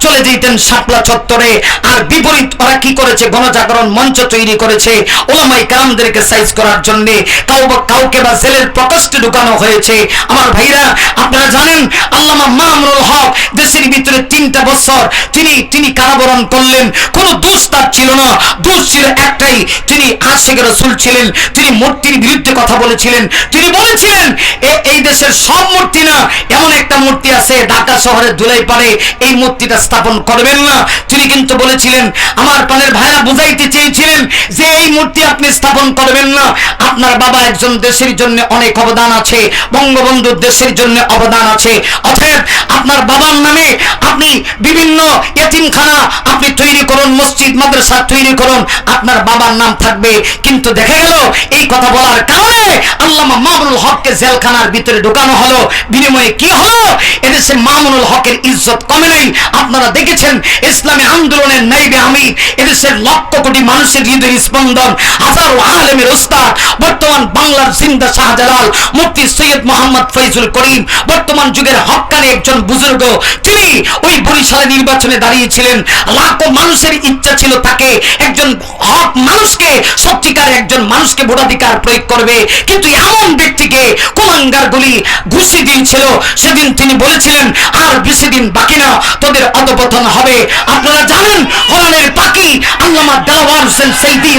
চলে যেতেন শাপলা চত্বরে? আর বিপরীত ওরা কি করেছে? গণজাগরণ মঞ্চ তৈরি করেছে ওলামাই সাইজ করার জন্য। কাউকে বা সেলের প্রকাশ্যে ঢুকানো হয়েছে। আমার ভাইরা, আপনারা জানেন, আল্লামা মামরুল হক দেশের ভিতরে তিনটা বছর তিনি তিনি কারাবরণ করলেন। কোনো দোষ তার ছিল না। দোষ ছিল একটাই, তিনি আশেখ রসুল ছিলেন। তিনি মূর্তির বিরুদ্ধে কথা বলেছিলেন। তিনি বলেছিলেন এই দেশের সব মূর্তি না, এমন একটা মূর্তি আছে, ঢাকা শহরের দুলাই পারে এই মূর্তিটা স্থাপন করবেন না। তিনি কিন্তু বলেছিলেন, আমার প্রাণের ভাইরা বুঝাইতে চেয়েছিলেন যে এই মূর্তি আপনি স্থাপন করবেন না। আপনার বাবা একজন দেশের জন্য অনেক অবদান আছে বঙ্গবন্ধুর দেশের জন্য অবদান আছে। অতএব আপনার বাবার নামে আপনি বিভিন্ন এতিমখানা আপনি তৈরি করুন, মসজিদ, মাদ্রাসা তৈরি করুন, আপনার বাবার নাম থাকবে। কিন্তু দেখা গেল, এই কথা বলার কারণে আল্লামা মামুনুল হককে জেলখানার ভিতরে ঢোকানো হলো। বিনিময়ে কি হলো? এদেশে মামুনুল হকের ইজ্জত কমে নেই আপনারা দেখেছেন ইসলামী আন্দোলনের নাইবে আমি এদেশের লক্ষ কোটি মানুষের হৃদয় স্পন্দন, হাজারো আলেমের উস্তাদ বর্তমান বাংলার জিন্দা শাহজালাল, মুফতি সৈয়দ মোহাম্মদ ফৈজুল করিম, বর্তমান যুগের হক্কানি একজন বুজুর্গ, তিনি ওই বরিশালে নির্বাচনে দাঁড়িয়েছিলেন। লাখো মানুষের ইচ্ছা ছিল তাকে একজন হক মানুষকে সত্যিকার একজন মানুষকে ভোটাধিকার প্রয়োগ করবে। কিন্তু এমন ব্যক্তিকে কুলাঙ্গার গুলি ঘুষি দিয়েছিল। সেদিন তিনি বলেছিলেন, আর বেশি দিন বাকি না। তোদের অধপতন হবে। আপনারা জানেন পাখি আল্লামা হোসেন সৈদি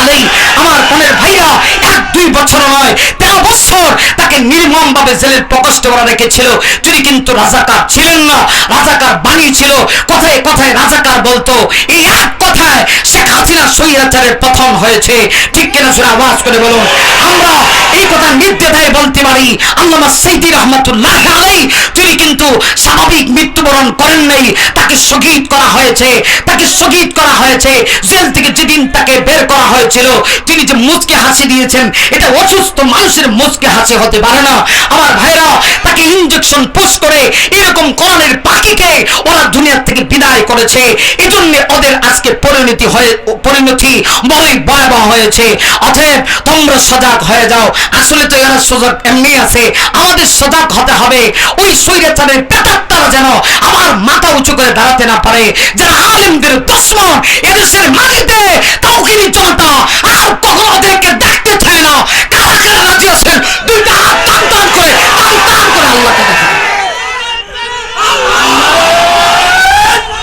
আলাই আমার বোনের ভাইরা এক দুই বছর নয়, তেরো বছর তাকে নির্মম ভাবে জেলের প্রকোষ্ঠে ওরা রেখেছিল। তিনি কিন্তু রাজাকার ছিলেন না, রাজাকার বানিয়েছিল কথায় কথায় রাজাকার বলতো, এই এক কথায় শেখ হাসিনা স্বৈরাচারের পতন হয়েছে। ঠিক কিনা? সুরে আওয়াজ করে বলুন, আমরা এই কথা নির্দ্বিধায় বলতে পারি আল্লামা সৈদি রহমতুল্লাহ আলাই তিনি কিন্তু স্বাভাবিক মৃত্যুবরণ করেন নাই। তাকে শহীদ করা হয়েছে, তাকে শহীদ করা হয়েছে। জেল থেকে যেদিন তাকে বের করা হয়েছিল, তিনি যে মুচকে হাসি দিয়েছেন, এটা অসুস্থ মানুষের মুচকে হাসি হতে পারে না। আমার ভাইরা, তাকে ইঞ্জেকশন পোস্ট করে এরকম কোরআনের পাখিকে ওরা দুনিয়ার থেকে বিদায় করেছে। এজন্য ওদের আজকে পরিণতি হয়ে, পরিণতি বড়ই ভয়াবহ হয়েছে। অতএব তোমরা সজাগ হয়ে যাও। আসলে তো এরা সজাগ, এমনি আছে, আমাদের সজাগ হতে হবে। ওই স্বৈরাচারের পেতাত্তারা যেন আমার মাথা উঁচু করে দাঁড়াতে না পারে, যারা আলেমদের দুশ্মন এদেশের মাটিতে তাওহিদি জনতা আর কখনো ওদেরকে দেখতে চায় না। কারা কারা রাজি আছেন? দুইটা হাত টান টান করে, টান টান করে আল্লাহকে দেখান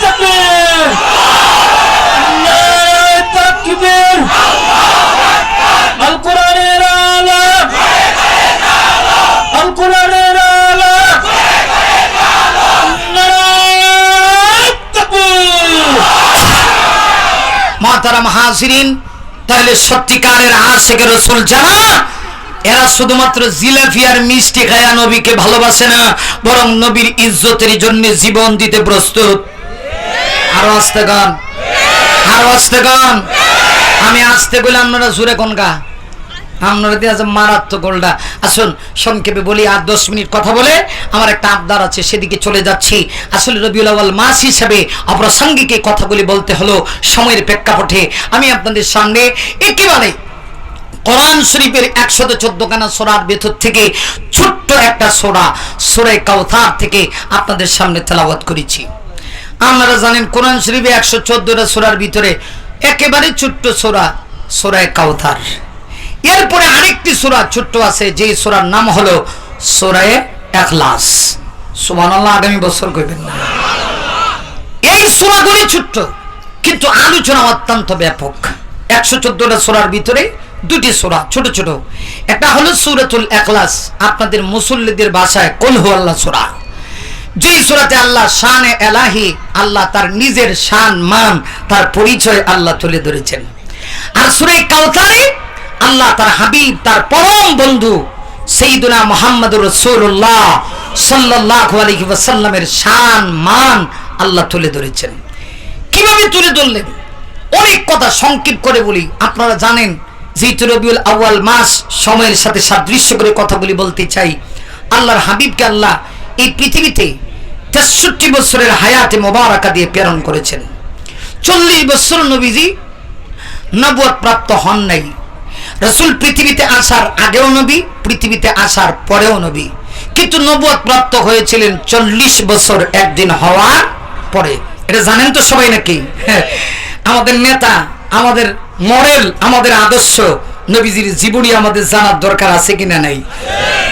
তাকবীর আল্লাহু তাকবীর আল কোরআনের আলো আল কোরআনের আলো আল্লাহু তাকবীর মাতারা হাজিরিন, তাহলে সত্যিকারের আশেখ রসুল যারা, এরা শুধুমাত্র জিলাফিয়ার আর মিষ্টি খায়া নবীকে ভালোবাসে না, বরং নবীর ইজ্জতের জন্য জীবন দিতে প্রস্তুত। আরও আসতে গান। আরও আসতে গান। আমি আসতে বলে আপনারা জুড়ে কোন গা? আপনারা দিয়ে মারাত্মক গোলটা। আসুন, সংক্ষেপে বলি, আর দশ মিনিট কথা বলে আমার একটা আবদার আছে, সেদিকে চলে যাচ্ছি। আসলে রবিউল আওয়াল মাস হিসাবে অপ্রাসঙ্গিক এই কথাগুলি বলতে হলো সময়ের প্রেক্ষাপটে। আমি আপনাদের সামনে একেবারে কোরআন শরীফের একশত চোদ্দ খানা সোরার ভেতর থেকে ছোট্ট একটা সোরা, সোরে কাউথার থেকে আপনাদের সামনে তেলাওয়াত করেছি। আপনারা জানেন, কোরআন শরীফে একশো চোদ্দটা সোরার ভিতরে একেবারে ছোট্ট সোরা সোরায় কাউথার এরপরে আরেকটি সোরা ছোট্ট আছে যে সোরার নাম হলো সোরায় এখলাস সুবহানাল্লাহ, আগামী বছর কইবেন না। এই সোরাগুলি ছোট্ট, কিন্তু আলোচনা অত্যন্ত ব্যাপক। একশো চোদ্দটা সোরার ভিতরে দুটি সোরা, ছোট ছোট। একটা হলো সুরাতুল এখলাস আপনাদের মুসল্লিদের ভাষায় কলহু আল্লাহ সোরা। যেই সুরাতে আল্লাহ শান এলাহি, আল্লাহ তার নিজের শান, মান, তার পরিচয় আল্লাহ তুলে ধরেছেন। আর সুরে কাউতারে আল্লাহ তার হাবিব, তার পরম বন্ধু সেইদুনা মোহাম্মদ রসুল্লাহ সাল্লাহ আলহি ওয়াসাল্লামের শান, মান আল্লাহ তুলে ধরেছেন। কীভাবে তুলে ধরলেন? অনেক কথা সংক্ষেপ করে বলি। আপনারা জানেন যেহেতু রবিউল আউয়াল মাস সময়ের সাথে সাদৃশ্য করে কথাগুলি বলতে চাই। আল্লাহর হাবিবকে আল্লাহ এই পৃথিবীতে তেষট্টি বছরের হায়াতে মোবারকা দিয়ে প্রেরণ করেছেন। চল্লিশ বছর নবীজি নবুয়ত প্রাপ্ত হন নাই। রসুল পৃথিবীতে আসার আগেও নবী পৃথিবীতে আসার পরেও নবী। কিন্তু নবত প্রাপ্ত হয়েছিলেন চল্লিশ বছর একদিন হওয়ার পরে। এটা জানেন তো সবাই নাকি? হ্যাঁ, আমাদের নেতা আমাদের মডেল আমাদের আদর্শ নবীজির জীবনী আমাদের জানার দরকার আছে কিনা নাই?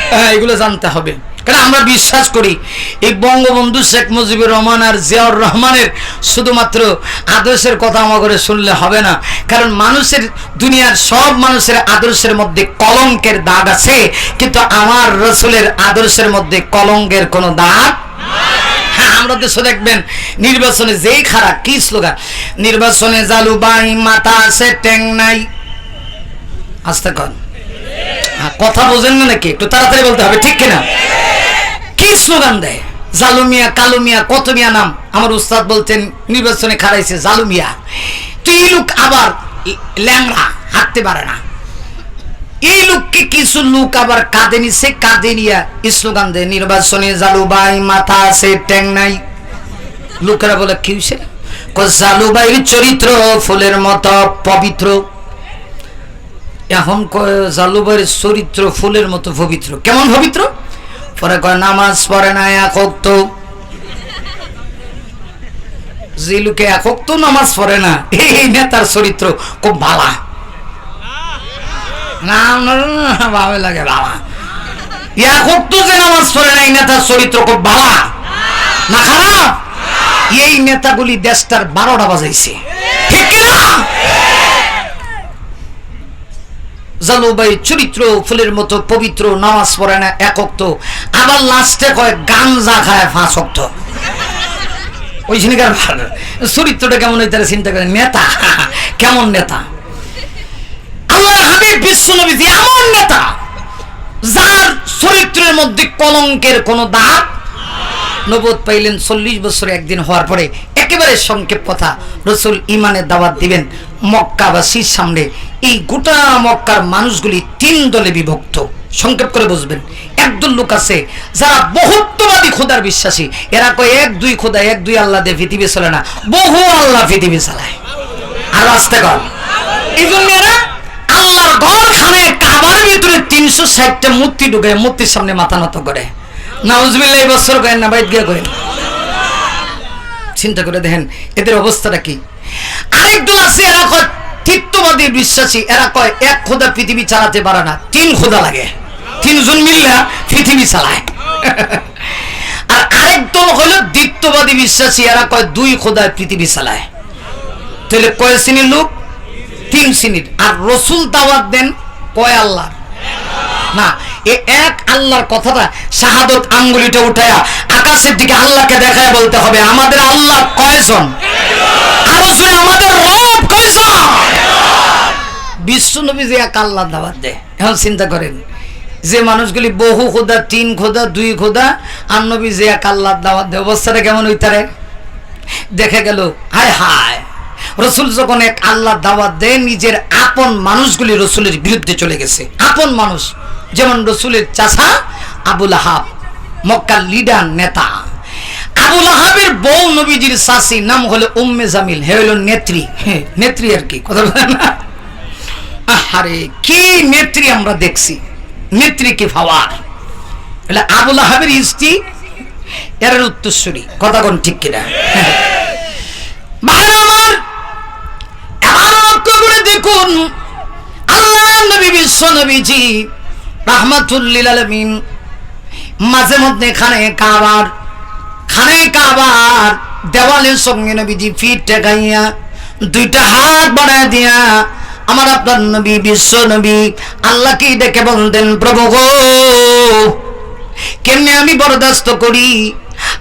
হ্যাঁ এগুলো জানতে হবে। কারণ আমরা বিশ্বাস করি? এই বঙ্গবন্ধু শেখ মুজিবুর রহমান আর জিয়াউর রহমানের শুধুমাত্র আদর্শের কথা আমাকে শুনলে হবে না। কারণ মানুষের দুনিয়ার সব মানুষের আদর্শের মধ্যে কলঙ্কের দাগ আছে কিন্তু আমার রসুলের আদর্শের মধ্যে কলঙ্কের কোনো দাগ হ্যাঁ আমরা দেশে দেখবেন নির্বাচনে যেই খারাপ কি স্লোগান? নির্বাচনে জালুবাই মাথা আছে ট্যাং নাই। আসতে হ্যাঁ, কথা বোঝেন না নাকি? একটু তাড়াতাড়ি বলতে হবে ঠিক কিনা? কি স্লোগান দেয় জালু মিয়া কালু কত মিয়া নাম আমার উস্তাদ বলতেন, নির্বাচনে খারাইছে জালু মিয়া তো এই লোক আবার ল্যাংড়া, হাঁটতে পারে না। এই লোককে কিছু লোক আবার কাঁদে নিছে, কাঁদে নিয়া স্লোগান দেয় নির্বাচনে জালুবাই মাথা আছে, ট্যাং নাই। লোকেরা বলে, কি হয়েছে জালুবাইয়ের চরিত্র ফুলের মতো পবিত্র। এখন জালুবাইয়ের চরিত্র ফুলের মতো পবিত্র। কেমন পবিত্র? পরে কয়, নামাজ পড়ে না একক তো। যে লোকে একক তো নামাজ পড়ে না, এই নেতার চরিত্র খুব ভালা। লাগে তো যে নামাজ খুব ভালা। বারোটা বাজাইছে ঠিক না চরিত্র, ফুলের মতো পবিত্র নামাজ পড়ে না একক তো আবার লাস্টে কয়, গাঞ্জা খায় ফাঁসক্ত ওই চরিত্রটা কেমন হইতে পারে চিন্তা করে নেতা। কেমন নেতা? বিশ্ব এমন নেতা, যার চরিত্রের মধ্যে কলঙ্কের কোনো দাগ নবদ পাইলেন চল্লিশ বছর একদিন হওয়ার পরে। একেবারে সংক্ষেপ কথা। রসুল ইমানের দাওয়াত দিবেন মক্কাবাসীর সামনে। এই গোটা মক্কার মানুষগুলি তিন দলে বিভক্ত। সংক্ষেপ করে বুঝবেন। একদল লোক আছে, যারা বহুত্ববাদী খোদার বিশ্বাসী। এরা কয়, এক, দুই খোদা, এক, দুই আল্লাহ দিয়ে পৃথিবী চলে না, বহু আল্লাহ পৃথিবী চালায়। আর আসতে কর এই জন্য এরা আল্লাহর ঘর খানে কাবার ভিতরে তিনশো ষাটটা মূর্তি ঢুকে মূর্তির সামনে মাথা নত করে। নাউজবিল্লাহ, এই বছর করেন না বাইট গিয়া করেন। চিন্তা করে দেখেন, এদের অবস্থাটা কি? আরেক দল আছে, এরা কয় তৃত্ববাদী বিশ্বাসী, এরা কয়, এক খোদা পৃথিবী চালাতে পারে না, তিন খোদা লাগে। তিনজন মিল্লা পৃথিবী চালায়। আর আরেক দল হলো দ্বিত্ববাদী বিশ্বাসী, এরা কয়, দুই খোদায় পৃথিবী চালায়। তাহলে কয় শ্রেণির লোক? তিন শ্রেণির। আর রসুল দাওয়াত দেন কয় আল্লাহ না এ এক আল্লাহর কথাটা শাহাদত আঙ্গুলিটা উঠায়া আকাশের দিকে আল্লাহকে দেখায় বলতে হবে, আমাদের আল্লাহ কয়জন? আরও জোরে, আমাদের রব কয়জন? বিশ্ব নবী যে এক আল্লাহ দাওয়াত দেয়, এখন চিন্তা করেন, যে মানুষগুলি বহু খোদা, তিন খোদা, দুই খোদা, আর নবী যে এক আল্লাহ দাওয়াত দেয়, অবস্থাটা কেমন হইতারে দেখে গেল, হায় হায়, রসুল যখন এক আল্লাহ দাওয়াত দেয়, নিজের আপন মানুষগুলি রসুলের বিরুদ্ধে চলে গেছে। আপন মানুষ। যেমন রসুলের চাষা আবুল আহাব, মক্কার লিডার নেতা। আবুল আহাবের বউ নবীজির শাসী নাম হলো উম্মে জামিল। হে হলো নেত্রী। নেত্রী আর কি, কথা বলেন না? আহারে, কি নেত্রী আমরা দেখছি? নেত্রী কি ভাওয়ার? এটা আবুল আহাবের স্ত্রী, এর উত্তরসূরি। কথা কোন ঠিক কিনা? ভাই আমার, এবার লক্ষ্য করে দেখুন, আল্লাহ নবী বিশ্ব নবীজি রাহমাতুল্লিল মাঝে মধ্যে খানে কাবার খানে কাবার দেওয়ালের সঙ্গে নবীজি ফিট ঠেকাইয়া দুইটা হাত বাড়ায় দিয়া আমার আপনার নবী, বিশ্ব নবী আল্লাহকে ডেকে বলতেন, প্রভু গো, কেমনে আমি বরদাস্ত করি?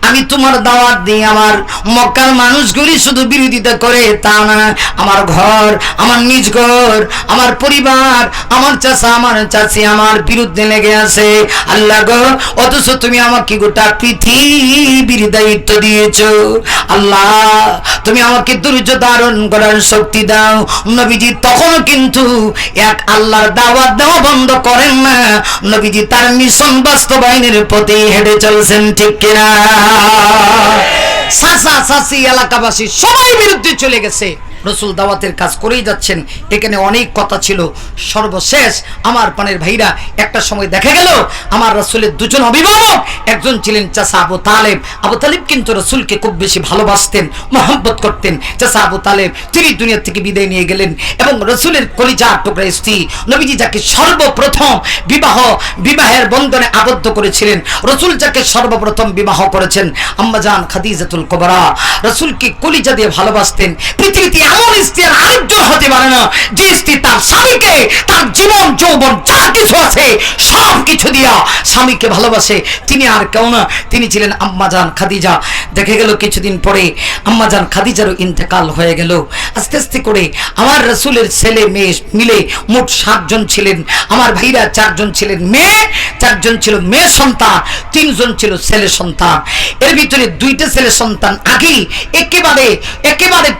আমি তোমার দাওয়াত দিই, আমার মক্কার মানুষগুলি শুধু বিরোধিতা করে, তা না, আমার ঘর, আমার নিজ ঘর, আমার পরিবার, আমার চাচা, আমার চাচি আমার বিরুদ্ধে লেগে আছে। আল্লাহ গো, অথচ তুমি আমাকে গোটা পৃথিবীর দায়িত্ব দিয়েছ। আল্লাহ, তুমি আমাকে ধৈর্য ধারণ করার শক্তি দাও। নবীজি তখনও কিন্তু এক আল্লাহর দাওয়াত দেওয়া বন্ধ করেন না। নবীজি তার মিশন বাস্তবায়নের পথে হেঁটে চলছেন, ঠিক কিনা? চাচা সাসি এলাকাবাসী সবাই বিরুদ্ধে চলে গেছে। রসুল দাওয়াতের কাজ করেই যাচ্ছেন। এখানে অনেক কথা ছিল। সর্বশেষ আমার পানের ভাইরা একটা সময় দেখা গেল, আমার রসুলের দুজন অভিভাবক একজন ছিলেন চাচা আবু তালেব। আবু তালেব কিন্তু রসুলকে খুব বেশি ভালোবাসতেন, মহব্বত করতেন। চাচা আবু তালেব তিনি দুনিয়া থেকে বিদায় নিয়ে গেলেন এবং রসুলের কলিজার টুকরা স্ত্রী নবীজি যাকে সর্বপ্রথম বিবাহ, বিবাহের বন্ধনে আবদ্ধ করেছিলেন, রসুল যাকে সর্বপ্রথম বিবাহ করেছেন, আম্মাজান খাদিজাতুল কবরা। রসুলকে কলিজা দিয়ে ভালোবাসতেন পৃথিবীতে এমন আরেকজন হতে পারে না। যে স্ত্রী তার স্বামীকে, তার জীবন, যৌবন, যা কিছু আছে, সব কিছু দিয়া স্বামীকে ভালোবাসে। তিনি আর কেউ না। তিনি ছিলেন আম্মাজান খাদিজা। দেখে গেল কিছুদিন পরে আম্মাজান খাদিজারও ইন্তেকাল হয়ে গেল। আস্তে আস্তে করে আমার রসুলের ছেলে, মেয়ে মিলে মোট সাতজন ছিলেন। আমার ভাইরা চারজন ছিলেন মেয়ে, চারজন ছিল মেয়ে সন্তান, তিনজন ছিল ছেলে সন্তান। এর ভিতরে দুইটা ছেলে সন্তান আগেই একেবারে একেবারে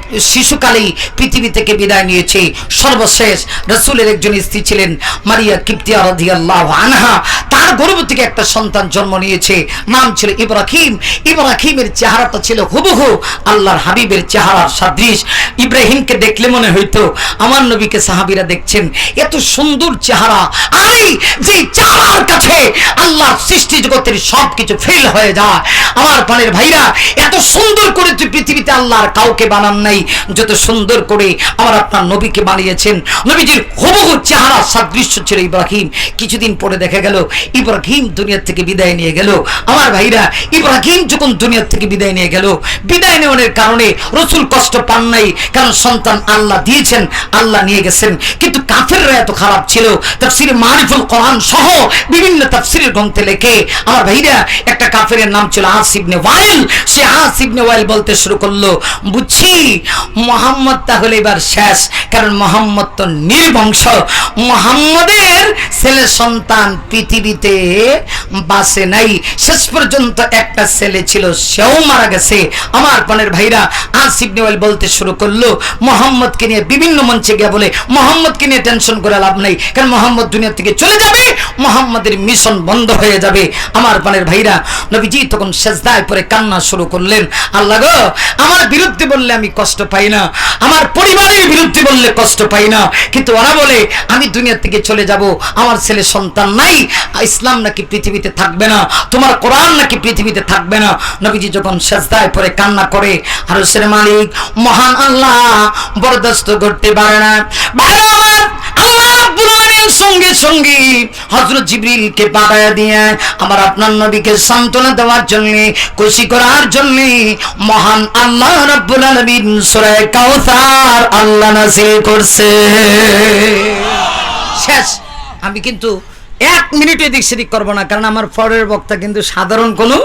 শিশুকালেই পৃথিবী থেকে বিদায় নিয়েছে। সর্বশেষ রসুলের একজন স্ত্রী ছিলেন মারিয়া কিপ্তিয়া রাদিয়াল্লাহু আনহা। তার গর্ভ থেকে একটা সন্তান জন্ম নিয়েছে। নাম ছিল ইব্রাহিম। ইব্রাহিমের চেহারাটা ছিল হুবহু আল্লাহর হাবিবের চেহারার সাদৃশ। ইব্রাহিমকে দেখলে মনে হইতো, আমার নবীকে সাহাবীরা দেখছেন, এত সুন্দর চেহারা। আরে যে চেহারার কাছে আল্লাহর সৃষ্টি জগতের সব কিছু ফেল হয়ে যায়। আমার প্রাণের ভাইরা, এত সুন্দর করে তুই পৃথিবীতে আল্লাহর কাউকে বানান নাই, যত সুন্দর করে আমার আপনার নবীকে বানিয়েছেন। নবীজির হুবহু চেহারা সাদৃশ্য ছিল ইব্রাহিম। কিছুদিন পরে দেখা গেল, ইব্রাহিম দুনিয়া থেকে বিদায় নিয়ে গেল। আমার ভাইরা, ইব্রাহিম যখন দুনিয়া থেকে বিদায় নিয়ে গেল, বিদায় নেওয়ার কারণে রসুল কষ্ট পান নাই, কারণ সন্তান আল্লাহ দিয়েছেন, আল্লাহ নিয়ে গেছেন। কিন্তু কাফেররা এত খারাপ ছিল, তাফসির মারিফুল কোরআন সহ বিভিন্ন তাফসিরের গ্রন্থে লেখে, আমার ভাইরা, একটা কাফেরের নাম ছিল আসিবনে ওয়াইল। সে আসিবনে ওয়াইল বলতে শুরু করল, বুঝছি, মোহাম্মদ তাহলে এবার শেষ, কারণ মোহাম্মদ তো নির্বংশ। মোহাম্মদের ছেলে সন্তান পৃথিবীতে বাসে নাই। শেষ পর্যন্ত একটা ছেলে ছিল, সেও মারা গেছে। আমার পানের ভাইরা আসিফ নেওয়াল বলতে শুরু করল, মোহাম্মদকে নিয়ে বিভিন্ন মঞ্চে গিয়ে বলে, মোহাম্মদকে নিয়ে টেনশন করে লাভ নেই, কারণ মোহাম্মদ দুনিয়া থেকে চলে যাবে, মোহাম্মদের মিশন বন্ধ হয়ে যাবে। আমার পানের ভাইরা নবীজি তখন সেজদায় পরে কান্না শুরু করলেন, আল্লাহ গো, আমার বিরুদ্ধে বললে আমি কষ্ট পাই না আমার পরিবারের বিরুদ্ধে বললে কষ্ট পাই না। কিন্তু ওরা বলে আমি দুনিয়া থেকে চলে যাব আমার ছেলে সন্তান নাই ইসলাম নাকি পৃথিবীতে থাকবে না তোমার কোরআন নাকি পৃথিবীতে থাকবে না। নবীজি যখন সেজদায় পরে কান্না করে আর মালিক মহান আল্লাহ বরদাস্ত করতে পারে না। ভালো আমার, সঙ্গে সঙ্গে হযরত জিবরিলকে পাঠায়া দিয়ে আমার আপনার নবীকে সান্ত্বনা দেওয়ার জন্য, খুশি করার জন্য মহান আল্লাহ রাব্বুল আলামিন সূরা কাউসার আল্লাহ নাযিল করছে। শেষ। আমি কিন্তু এক মিনিটে দিক সেদিক করব না, কারণ আমার পরের বক্তা কিন্তু সাধারণ কোনো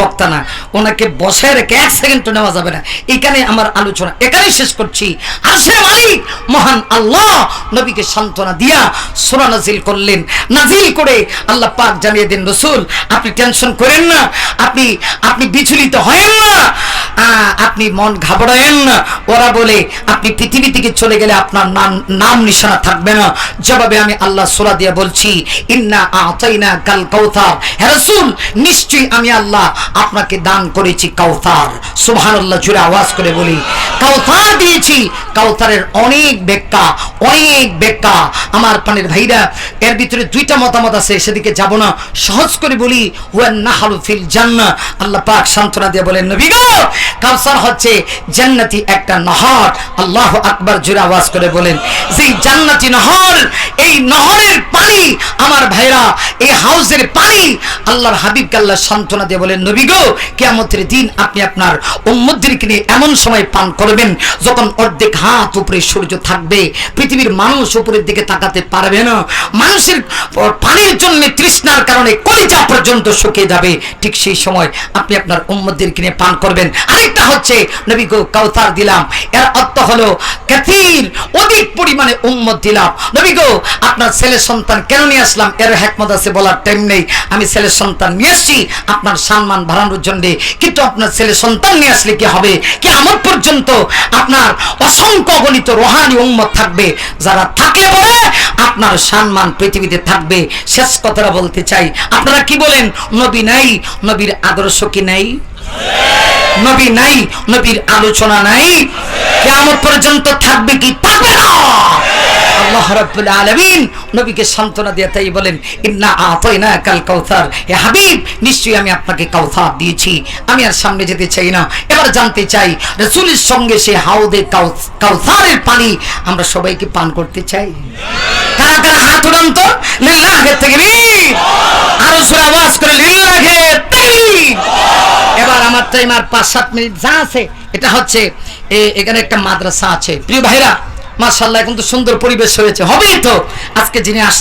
বক্তা না। ওনাকে বসায় রেখে এক সেকেন্ড নেওয়া যাবে না। এখানে আমার আলোচনা। এখানেই শেষ করছি। আসে মালিক, মহান আল্লাহ নবীকে সান্ত্বনা দিয়া সোনা নাজিল করলেন। নাজিল করে আল্লাহ পাক জানিয়ে দিন, রসুল, আপনি টেনশন করেন না। আপনি আপনি বিচলিত হয়েন না। আপনি মন ঘাবড়ায়েন না। ওরা বলে, আপনি পৃথিবী থেকে চলে গেলে আপনার নাম নাম নিশানা থাকবে না। জবাবে আমি আল্লাহ সোলা দিয়া বলছি, ইন্না আতাইনা কাল কাউতার। হ্যাঁ রাসূল, নিশ্চয়ই আমি আল্লাহ আপনাকে দান করেছি কাউতার। সুবহানাল্লাহ জুড়ে আওয়াজ করে বলি, কাউতার দিয়েছি। কাউতারের অনেক ব্যাখ্যা অনেক ব্যাখ্যা আমার পানের ভাইরা, এর ভিতরে দুইটা মতামত আছে, সেদিকে যাব না। সহজ করে বলি হুয়া নাহারু ফিল জান্নাহ। আল্লাহ পাক সান্ত্বনা দিয়ে বলেন, নবী কাউসার হচ্ছে জান্নাতি একটা নহর। আল্লাহ আকবার জুড়ে আওয়াজ করে বলেন, যেই জান্নাতি নহর, এই নহরের পানি, আমার ভাইরা, এই হাউসের পানি, আল্লাহর হাবিবকে আল্লাহ সান্ত্বনা দিয়ে বলেন, নবী গো, কেয়ামতের দিন আপনি আপনার উম্মতদেরকে নিয়ে এমন সময় পান করবেন, যখন অর্ধেক হাত উপরে সূর্য থাকবে, পৃথিবীর মানুষ উপরের দিকে তাকাতে পারবে না। মানুষের পানির জন্য তৃষ্ণার কারণে কলিজা পর্যন্ত শুকিয়ে যাবে। ঠিক সেই সময় আপনি আপনার উম্মতদেরকে নিয়ে পান করবেন। আরেকটা হচ্ছে, নবী গো কাউতার দিলাম। এর অর্থ হলো, কাথির অধিক পরিমাণে উম্মত দিলাম। নবী গো, আপনার ছেলে সন্তান কেন নিয়ে আসলাম? এর হ্যাকমত আছে বলার টাইম নেই। আমি ছেলে সন্তান নিয়ে আসছি, আপনার সম্মান বাড়ানোর জন্য কিন্তু আপনার ছেলে সন্তান নিয়ে আসলে কি হবে? কি আমার পর্যন্ত আপনার অসংখ্য গণিত রোহানি উম্মত থাকবে। যারা থাকলে পরে আপনার সম্মান পৃথিবীতে থাকবে। শেষ কথাটা বলতে চাই। আপনারা কি বলেন? নবী নাই, নবীর আদর্শ কি নাই? নবী নাই, নবীর আলোচনা নাই। কেমন পর্যন্ত থাকবে কি থাকবে না? আপনাকে দিয়েছি। আমি আর সামনে যেতে চাই না। এবার জানতে চাই সঙ্গে সে কাউসারের পানি আমরা সবাইকে পান করতে চাই? কারা কারা হাত উড়ান তো লিল্লাহে তাকবীর আরও জোরে আওয়াজ করে লিল্লাহে তাকবীর এবার আমার টাইম আর পাঁচ সাত মিনিট যা আছে, এটা হচ্ছে এখানে একটা মাদ্রাসা আছে। প্রিয় ভাইরা মার্শাল্লাহ এখন তো সুন্দর পরিবেশ হয়েছে। হবেই তো। আজকে যিনি আসছেন